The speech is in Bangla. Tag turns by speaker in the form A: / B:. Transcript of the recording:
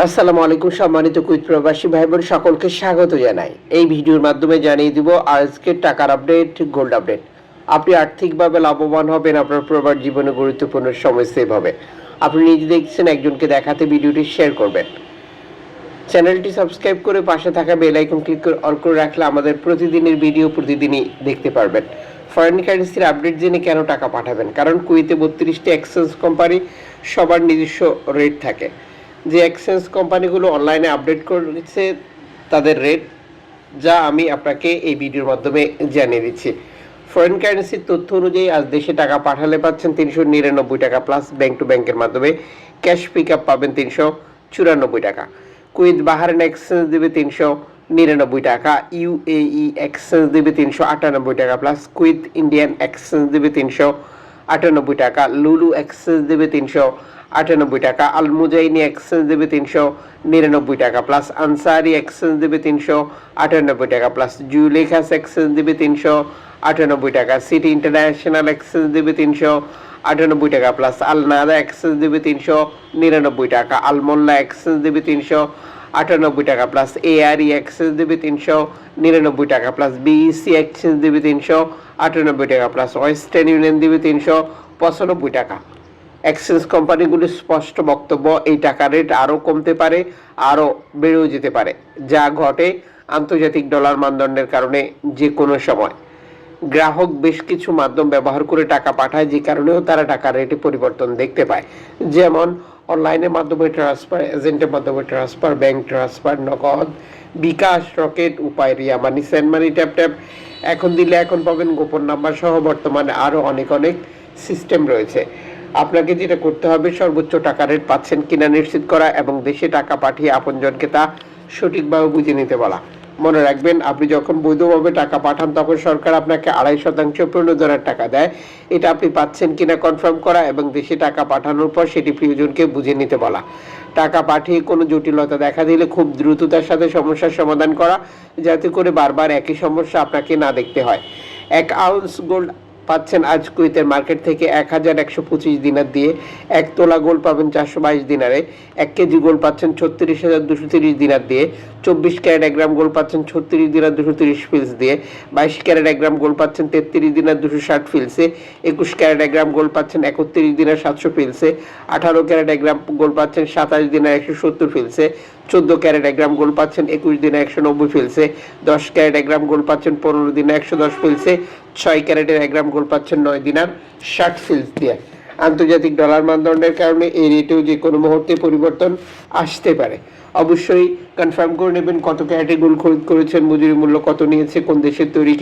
A: আসসালামু আলাইকুম, সম্মানিত কুইত প্রবাসী ভাই বোন সকলকে স্বাগত জানাই। এই ভিডিওর মাধ্যমে জানিয়ে দিব আজকের টাকার আপডেট গোল্ড আপডেট আপনি আর্থিকভাবে লাভবান হবেন, আপনার প্রবাস জীবনে গুরুত্বপূর্ণ সময় সেভ হবে। আপনি নিজে দেখছেন, একজনকে দেখাতে ভিডিওটি শেয়ার করবেন। চ্যানেলটি সাবস্ক্রাইব করে পাশে থাকা বেল আইকন ক্লিক করে অন করে রাখলে আমাদের প্রতিদিনের ভিডিও প্রতিদিনই দেখতে পারবেন। ফরেন কারেন্সির আপডেট জেনে কেন টাকা পাঠাবেন? কারণ কুইতে বত্রিশটি এক্সচেঞ্জ কোম্পানি সবার নিজস্ব রেট থাকে। যে এক্সচেঞ্জ কোম্পানিগুলো অনলাইনে আপডেট করেছে, তাদের রেট যা আমি আপনাকে এই ভিডিওর মাধ্যমে জানিয়ে দিচ্ছি। ফরেন কারেন্সির তথ্য অনুযায়ী আজ দেশে টাকা পাঠালে পাচ্ছেন তিনশো নিরানব্বই টাকা প্লাস ব্যাংক টু ব্যাংকের মাধ্যমে। ক্যাশ পিক আপ পাবেন তিনশো চুরানব্বই টাকা। কুইত বাহারেন এক্সচেঞ্জ দেবে তিনশো নিরানব্বই টাকা। ইউএই এক্সচেঞ্জ দেবে তিনশো আটানব্বই টাকা প্লাস কুইত ইন্ডিয়ান এক্সচেঞ্জ দেবে তিনশো আটানব্বই টাকা। লুলু এক্সচেঞ্জ দেবে তিনশো আটানব্বই টাকা। আলমুজাইনি এক্সচেঞ্জ দেবে তিনশো নিরানব্বই টাকা প্লাস আনসারি এক্সচেঞ্জ দেবে তিনশো আটানব্বই টাকা প্লাস জুলেখাস এক্সচেঞ্জ দেবে তিনশো আটানব্বই টাকা সিটি ইন্টারন্যাশনাল এক্সচেঞ্জ দেবে তিনশো আটানব্বই টাকা প্লাস আলনাদা এক্সচেঞ্জ দেবে তিনশো নিরানব্বই টাকা, আলমোল্লা এক্সচেঞ্জ দেবে তিনশো আটানব্বই টাকা প্লাস এআরই এক্সচেঞ্জ দেবে তিনশো নিরানব্বই টাকা প্লাস বিইসি এক্সচেঞ্জ দেবে তিনশো আটানব্বই টাকা প্লাস ওয়েস্টার্ন ইউনিয়ন দেবে তিনশো পঁচানব্বই টাকা। এক্সচেঞ্জ কোম্পানিগুলির স্পষ্ট বক্তব্য, এই টাকা রেট আরও কমতে পারে, আরও বেড়েও যেতে পারে, যা ঘটে আন্তর্জাতিক ডলার মানদণ্ডের কারণে যে কোনো সময়। গ্রাহক বেশ কিছু মাধ্যম ব্যবহার করে টাকা পাঠায়, যে কারণেও তারা টাকার রেটে পরিবর্তন দেখতে পায়। যেমন অনলাইনের মাধ্যমে ট্রান্সফার এজেন্টের মাধ্যমে transfer bank transfer Nagad, bKash, Rocket, Upay, Ria money send money tap tap এখন দিলে এখন পাবেন গোপন নাম্বার সহ বর্তমানে আরও অনেক অনেক সিস্টেম রয়েছে। আপনাকে যেটা করতে হবে, সর্বোচ্চ টাকা রেট পাচ্ছেন কিনা নিশ্চিত করা এবং দেশে টাকা পাঠিয়ে আপনজনকে তা সঠিকভাবে বুঝে নিতে বলা। মনে রাখবেন, আপনি যখন বৈধভাবে টাকা পাঠান, তখন সরকার আপনাকে আড়াই শতাংশ প্রণোদনার টাকা দেয়। এটা আপনি পাচ্ছেন কিনা কনফার্ম করা এবং দেশে টাকা পাঠানোর পর সেটি প্রিয়জনকে বুঝে নিতে বলা। টাকা পাঠিয়ে কোনো জটিলতা দেখা দিলে খুব দ্রুততার সাথে সমস্যার সমাধান করা, যাতে করে বারবার একই সমস্যা আপনাকে না দেখতে হয়। এক আউন্স গোল্ড পাচ্ছেন আজ কুইতের মার্কেট থেকে এক হাজার একশো পঁচিশ দিনার দিয়ে এক তোলা গোল্ড পাবেন চারশো বাইশ দিনারে। এক কেজি গোল পাচ্ছেন ছত্রিশ হাজার দুশো তিরিশ দিনার দিয়ে। চব্বিশ ক্যারেট এক গ্রাম গোল পাচ্ছেন ছত্রিশ দিনার দুশো তিরিশ ফিলস দিয়ে। বাইশ ক্যারেট এক গ্রাম গোল পাচ্ছেন তেত্রিশ দিনার দুশো ষাট ফিলসে একুশ ক্যারেট এক গ্রাম গোল পাচ্ছেন একত্রিশ দিনার সাতশো ফিলসে আঠারো ক্যারেট এক গ্রাম গোল্ড পাচ্ছেন সাতাশ দিনার একশো সত্তর ফিলসে চোদ্দ ক্যারেট এক গ্রাম গোল্ড পাচ্ছেন, একুশ দিনে একশো নব্বই ফিলসে দশ ক্যারেট এক গ্রাম গোল্ড পাচ্ছেন, পনেরো দিনে একশো দশ ফিলসে ছয় ক্যারেটের এক গ্রাম গোল্ড পাচ্ছেন, নয় দিনার ষাট ফিলস দিয়ে। আন্তর্জাতিক ডলার মানদণ্ডের কারণে এই রেটেও যে কোনো মুহূর্তে পরিবর্তন আসতে পারে। অবশ্যই কনফার্ম করে নেবেন কত ক্যারেটে গোল্ড খরিদ করেছেন, মজুরি মূল্য কত নিয়েছে, কোন দেশের তৈরি